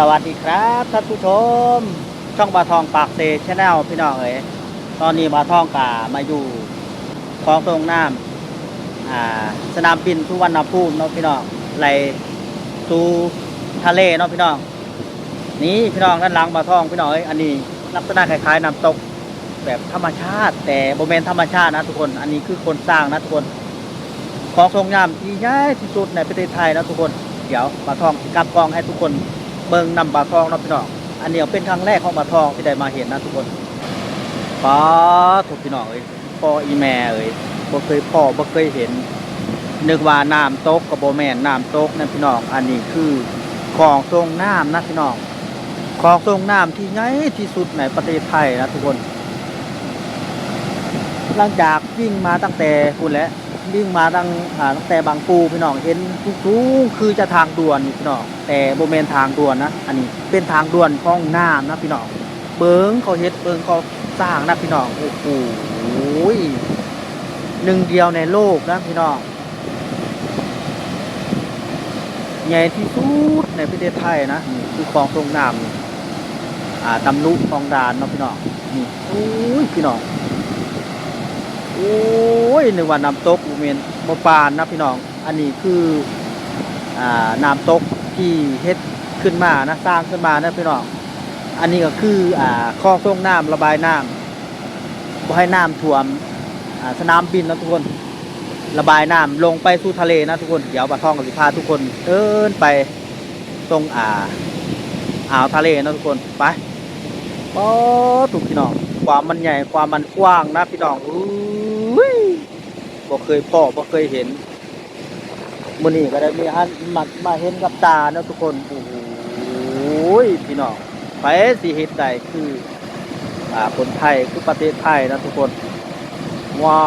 สวัสดีครับท่านผู้ชม ช่องบาทองปากเซชแนลพี่น้องเอ๋ยตอนนี้บาทองกามาอยู่คลองตรงน้ำอ่าสนามบินทุวรรณภูมิเนาะพี่น้องไหลสู่ทะเลเนาะพี่น้องนี่พี่น้องด้านหลังบาทองพี่น้องเอ้ยอันนี้ลักษณะคล้ายๆน้ำตกแบบธรรมชาติ แต่โมเมนธรรมชาตินะทุกคน อันนี้คือคนสร้างนะทุกคนของทรงงามที่ใหญ่ที่สุดในประเทศไทยนะทุกคนเดี๋ยวบาทองกลับกองให้ทุกคน เบิ่งนำบาทองเนาะพี่น้อง อันนี้เป็นครั้งแรกของบาทองที่ได้มาเห็นนะทุกคนป้าถูกพี่น้องเอ้ยพ่ออีแม่เอ้ยบ่เคยพ่อบ่เคยเห็น นึกว่าน้ำตกกับโบแมนน้ำตกนะพี่น้อง อันนี้คือของทรงน้ำนะพี่น้อง ของทรงน้ำที่ใหญ่ที่สุดในประเทศไทยนะทุกคน หลังจากวิ่งมาตั้งแต่คุณแล้ววิ่งมาตั้งตั้งแต่บางปูพี่น้องเห็นทุกๆคือจะทางด่วนนี่พี่น้องแต่โบเมนทางด่วนนะ อันนี้เป็นทางด่วนของน้ำนะพี่น้องเบิงเขาเฮ็ดเบิงเขาสร้างนะพี่น้องโอ้โหหนึ่งเดียวในโลกนะพี่น้องใหญ่ที่สุดในประเทศไทยนะคือคลองตรงน้ำอ่าตำลุคลองดานเนาะพี่น้องนี่โอ้ยพี่น้อง โอ้ยนึกว่าน้ำตกอุเมนบ่ปานนะพี่น้อง อันนี้คืออ่าน้ำตกที่เฮ็ดขึ้นมานะสร้างขึ้นมานะพี่น้อง อันนี้ก็คืออ่าคลอส่งน้ำระบายน้ำบ่ให้น้ำท่วมอ่าสนามบินนะทุกคนระบายน้ำลงไปสู่ทะเลนะทุกคน เดี๋ยวปลาท่องกับสิพาทุกคนเดินไปตรงอ่าอ่าวทะเลนะทุกคนไปป๊อถูกพี่น้อง ความมันใหญ่ความมันกว้างนะพี่น้องอุ้ บ่เคยพ่อบ่เคยเห็นมื้อนี้ก็ได้มีฮันมามาเห็นกับตาเนะทุกคนโอ้โหพี่น้องไปสิเฮ็ดได้คืออ่าคนไทยคือประเทศไทยนะทุกคน ว้า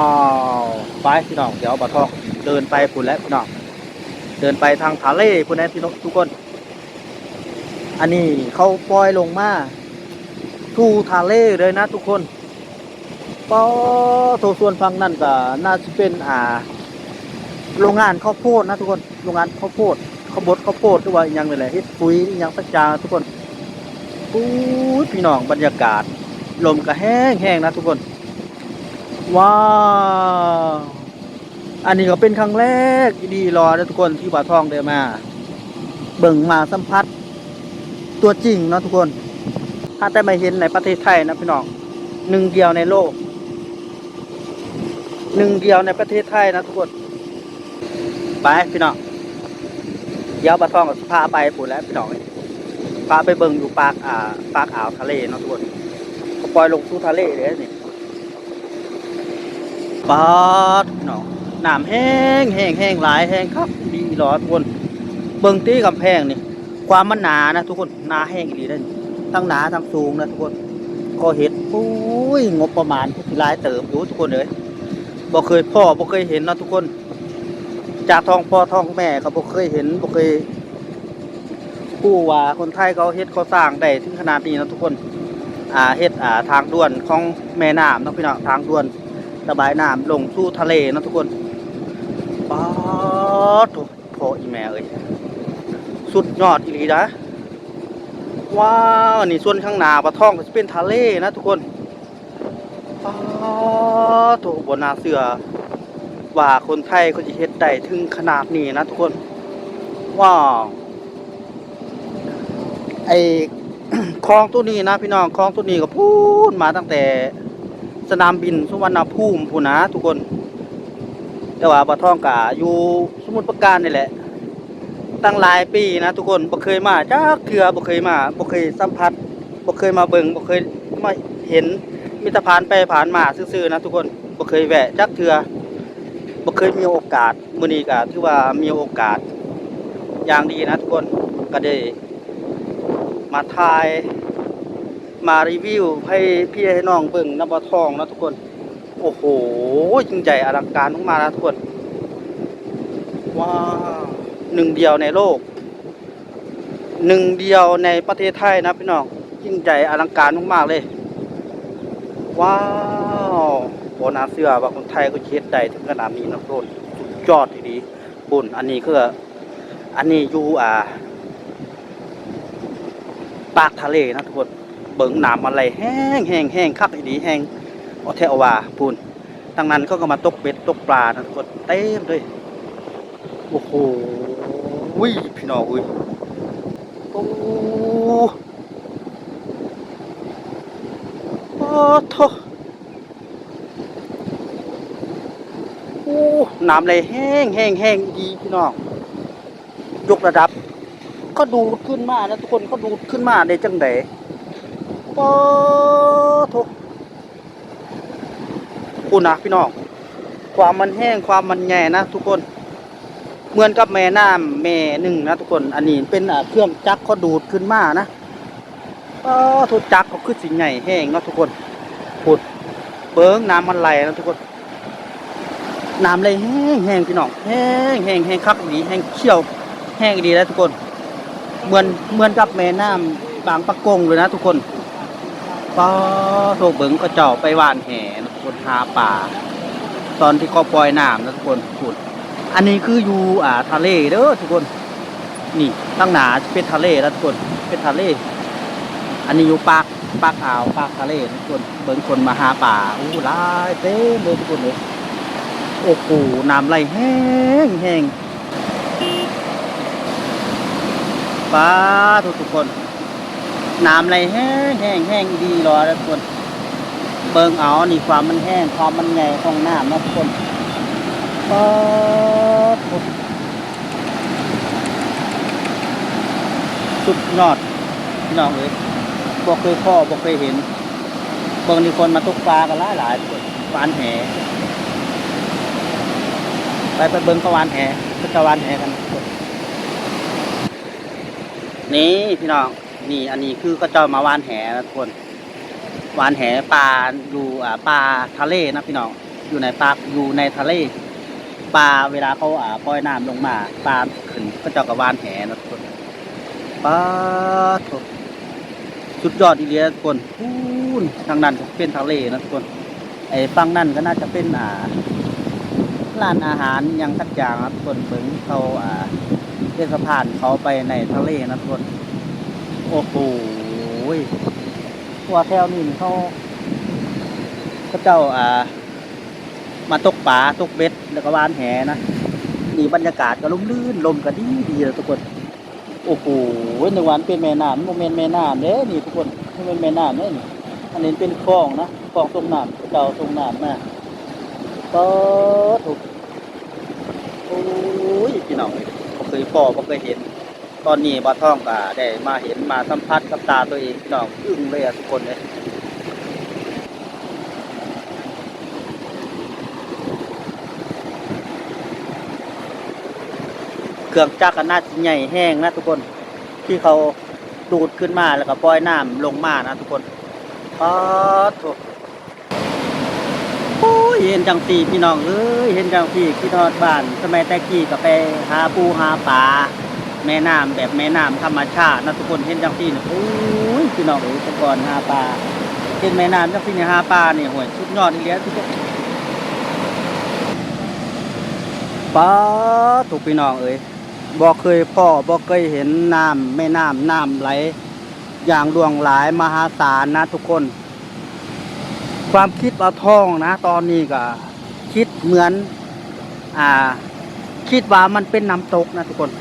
วไปพี่น้องเดี๋ยวบ่ทองเดินไปพุ่นแล้วพี่น้องเดินไปทางทะเลพุ่นนะพี่น้องทุกคน อันนี้เขาปล่อยลงมาทูทะเลเลยนะทุกคน ปอโทส่วนฟังนั่นก็น่าจะเป็นอ่า โรงงานข้าวโพดนะทุกคนโรงงานข้าวโพดข้าวบดข้าวโพดหรือว่าอหยังนี่แหละเฮ็ดปุ๋ยอหยังสักอย่างทุกคนอู้ยพี่น้องบรรยากาศ ลมก็แห้งแห้งนะทุกคน ว้าวอันนี้ก็เป็นครั้งแรกดีรอนะทุกคนที่บ่าทองได้มา เบิ่งมาสัมผัสตัวจริงเนาะทุกคน ถ้าได้มาเห็นในประเทศไทยนะพี่น้องหนึ่งเดียวในโลก หนึ่งเดียวในประเทศไทยนะทุกคน ไปพี่น้องเดี๋ยวปลาทองกับพาไปปูแล้วพี่น้องพาไปเบิ่งอยู่ปากอ่าปากอ่าวทะเลเนาะทุกคนปล่อยลงสู่ทะเลเลยนี่ปาดพี่น้องน้ำแห้งแห้งแห้งหลายแห้งครับดีหรอทุกคน เบิ่งตีกำแพงนี่ ความมันหนานะทุกคนหนาแห้งดีได้นี่ทั้งหนาทั้งสูงนะทุกคนก็เห็ดโอ้ยงบประมาณที่หลายเติมอยู่ทุกคนเลย บ่เคยพ่อบ่เคยเห็นนะทุกคน จากท้องพ่อท้องแม่เขาบ่เคยเห็นบ่เคยผู้ว่าคนไทยเขาเฮ็ดเขาสร้างได้ถึงขนาดนี้นะทุกคน อ่าเฮ็ดอ่าทางด่วนของแม่น้ำนะพี่น้องทางด่วนระบายน้ำลงสู่ทะเลนะทุกคนป๊าดโพ่ออีแม่เอ้ยสุดยอดอีหลีนะว้าวนี่ส่วนข้างหน้าปลาท่องก็จะเป็นทะเลนะทุกคน อ้าวโถบนนาเสือ ว่าคนไทยเขาจะเฮ็ดได้ถึงขนาดนี้นะทุกคน ว้าวไอคลองตัวนี้นะพี่น้องคลองตัวนี้ก็พูดมาตั้งแต่สนามบินสุวรรณภูมิพูนนะทุกคน แต่ว่าปลาท่องกะอยู่สมุทรปราการนี่แหละ ตั้งหลายปีนะทุกคนบ่เคยมาจักเทื่อบ่เคยมาบ่เคยสัมผัสบ่เคยมาเบิ่งบ่เคยมาเห็น มิตรผ่านไปผ่านมาซื่อๆนะทุกคนบ่เคยแวะจักเทื่อบ่เคยมีโอกาสมื้อนี้ก็ถือว่ามีโอกาสอย่างดีนะทุกคนก็ได้มาถ่ายมารีวิวให้พี่ให้น้องเบิ่งน้ำบทองนะทุกคน โอ้โหยิ่งใหญ่อลังการมากๆนะทุกคนว้าหนึ่งเดียวในโลก หนึ่งเดียวในประเทศไทยนะพี่น้องยิ่งใหญ่อลังการมากๆเลย ว้าวโบนาเสื้อว่าคนไทยก็เช็ดได้ถึงขนาดนี้นะโคตรสุดยอดทีดีบุญอันนี้คืออันนี้อยู่อ่า ปากทะเลนะทุกคนเบิ่งน้ำอะไรแห้งแห้งแห้งคักอีดีแห้งเอาแทอว่าพูนทางนั้นเขาก็มาตกเป็ดตกปลานะทุกคนเต็มเลยโอ้โหอุ้ยพี่น้องอุ้ยโอ้ โอ้โถโอ้น้ำเลยแห้งแห้งแห้งดีพี่น้อง ยกระดับ ก็ดูดขึ้นมานะทุกคนก็ดูดขึ้นมาในจังไดปอทุกคุณนะพี่น้อง ความมันแห้งความมันแง่นะทุกคน เหมือนกับแม่น้ำแม่หนึ่งนะทุกคน อันนี้เป็นเครื่องจักรเขาดูดขึ้นมานะก็ทุกจักรเขาคือสิ่งใหญ่แห้งเนาะทุกคน พุดเบิ้งน้ำมันไหลนะทุกคนน้ำไหลแห้งแห้งพี่น้องแห้งแห้งแห้งคักดีแห้งเขี้ยว แห้งดีแล้วทุกคน เหมือนเหมือนกับแม่น้ำบางปะกงเลยนะทุกคนป้าโถเบิ้งก็เจ้าไปหว่านแหนะทุกคนหาป่า ตอนที่เขาปล่อยน้ำนะทุกคนพูดอันนี้คืออยู่อ่าทะเลเด้อทุกคน นี่ตั้งหนาเป็นทะเลแล้วทุกคนเป็นทะเล อันนี้อยู่ปากปากอ่าวปากทะเลทุกคนเบิ่งคนมาหาป่าอู้หลายเต็มเลยทุกคนเลยโอ้โหน้ำไหลแห้งแห้งป้าทุกทุกคนน้ำไหลแห้งแห้งแห้งดีรอแล้วทุกคน เบิ่งเอานี่ความมันแห้งความมันไงของน้ำนะทุกคนป้าทุกสุดยอดพี่น้องเอ้ย บอกเคยพ่อบอกเคยเห็นเบิ่งนี่คนมาตกปลากันหลายหลายๆทุกคนวานแหไปไปเบิ่งเขาวานแหก็จะวานแหกันทุกคนนี่พี่น้องนี่อันนี้คือก็จะมาวานแหนะทุกคนวานแหปลาอยู่อ่าปลาทะเลนะพี่น้องอยู่ในปลาอยู่ในทะเลปลาเวลาเขาอ่าปล่อยน้ำลงมาปลาขึ้นก็จะกับวานแหนะทุกคนปลาทุก สุดยอดอีเลียทุกคนพูนทางนั้นก็เป็นทะเลนะทุกคน ไอ้ฝั่งนั่นก็น่าจะเป็นอ่าร้านอาหารยังสักอย่างนะทุกคนเบิ่งเขาอ่าเป็นสะพานเขาไปในทะเลนะทุกคน โอ้โหตัวแถวนี้เขาเขาเจ้าอ่า มาตกปลาตกเบ็ดแล้วก็วานแหนะนี่บรรยากาศก็ลมลื่นลมก็ดีดีเลยทุกคน โอ้โหในวันเป็นแม่น้ำโมเมนแม่น้ำเด้นี่ทุกคนโมเมนแม่น้ำเด้นี่อันนี้เป็นคลองนะคลองตรงน้ำเก่าตรงน้ำนะก็ถูกโอ้ยพี่น้องเอ้ยบ่เคยพอผมเคยเห็น ตอนนี้บาท่องก็ได้มาเห็นมาสัมผัสกับตาตัวเองพี่น้องอึ้งเลยอะทุกคนเลย เครื่องจักรก็น่าจะใหญ่แห้งนะทุกคนที่เขาดูดขึ้นมาแล้วก็ปล่อยน้ำลงมานะทุกคนป๊าดโถโอ้ยเห็นจังสีพี่น้องเอ้ยเห็นจังสีคิดฮอดบ้านสมัยแต่กี้ก็ไปหาปูหาปลาแม่น้ำแบบแม่น้ำธรรมชาตินะทุกคนเห็นจังสีเนี่ยโอ้ยพี่น้องเอ้ยแต่ก่อนหาปลาเห็นแม่น้ำจังสีเนี่ยหาปลาเนี่ยห่วยสุดยอดอีเลี้ยทุกคนป้าถูกพี่น้องเอ้ย บ่เคยพ่อบ่เคยเห็นน้ำแม่น้ำน้ำไหล อย่างหลวงหลายมหาศาลนะทุกคน ความคิดเอาท่องนะ ตอนนี้ก็คิดเหมือน อ่า คิดว่ามันเป็นน้ำตกนะทุกคน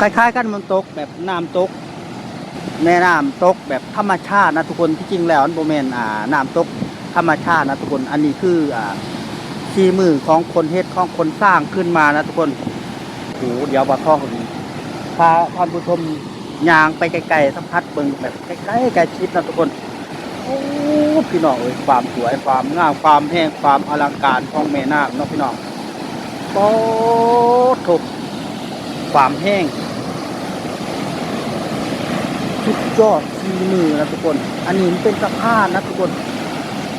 คล้ายๆ กันมันตกแบบน้ำตกแม่น้ำตกแบบธรรมชาตินะทุกคนที่จริงแล้วมันโบแมนอ่าน้ำตกธรรมชาตินะทุกคนอันนี้คืออ่าทีมือของคนเฮ็ดของคนสร้างขึ้นมานะทุกคน หเดี๋ยวบาท่องคนนี้พาท่านผู้ชมยางไปไกลๆสัมผัสเบิ่งแบบใกล้ๆใกล้ชิดนะทุกคนโอ้พี่น้องเอ้ยความสวยความงามความแห้งความอลังการของแม่น้ำเนาะพี่น้องโอ้ถูกความแห้งสุดยอดทีมือนะทุกคน อันนี้เป็นสะพานนะทุกคน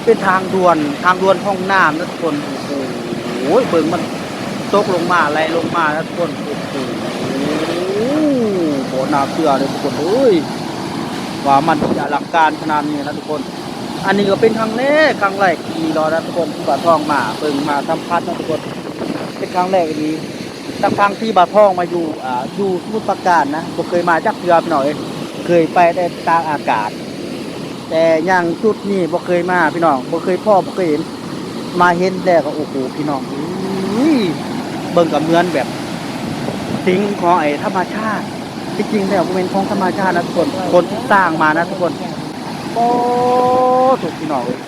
เป็นทางด่วนทางด่วนห้องน้ำนะทุกคนโอ้โหเบิ่งมัน ตกลงมาอะไรลงมาแล้วทุกคนโอ้โหโหนาเสือเลยทุกคนเอ้ยว่ามันจะอลังการขนาดนี้นะทุกคน อันนี้ก็เป็นครั้งแรกครั้งแรกที่รอนะทุกคนที่บาทองมาเบิ่งมาสัมผัสนะทุกคนเป็นครั้งแรกดีตั้งครั้งที่บาทองมาอยู่อ่าอยู่สมุทรปราการนะผมเคยมาจากเรือหน่อย เคยไปได้ตากอากาศ แต่ย่างจุดนี้บ่เคยมาพี่น้องบ่เคยพ่อบ่เคยเห็นมาเห็นแล้วก็โอ้โหพี่น้องอ บิ่งกับเมือนแบบสิ่งของไอ้ธรรมชาติที่จริงแล้วบ่เป็นของธรรมชาตินะทุกคนคนสร้างมานะทุกคนโอ้ถูกพี่น้องเลย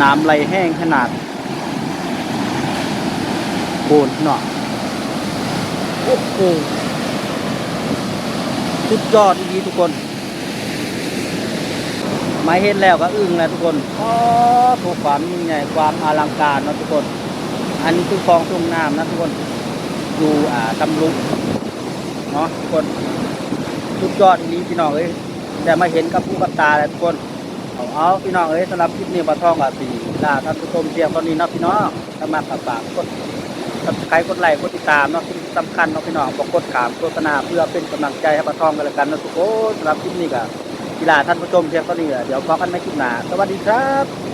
น้ำไหลแห้งขนาดโบนพี่น้องโอ้โหสุดยอดดีทุกคนไมาเห็นแล้วก็อึ้งแล้วทุกคนอ๋อถูกความยิ่งใหญ่ความอลังการนะทุกคน อันนี้คือคลองทุ่งน้ำนะทุกคนอยู่อ่าตำลุกเนาะทุกคนสุดยอดนี้พี่น้องเอ้ยแต่มาเห็นกับผู้กับตาแล้วทุกคนเอาเอาพี่น้องเอ้ยสำหรับคลิปนี้ปลาทองกับสีลาท่านผู้ชมเพียงตอนนี้นะพี่น้องถ้ามาฝากฝากกดใครกดไลค์กดติดตามเนาะที่สำคัญเนาะพี่น้องบอกกดขามโฆษณาเพื่อเป็นกำลังใจให้ปลาทองกันล้วกันนะทุกคนสำหรับคลิปนี้ก็กีฬาท่านผู้ชมเพียงตอนนี้เดี๋ยวพบกันในคลิปหน้าสวัสดีครับ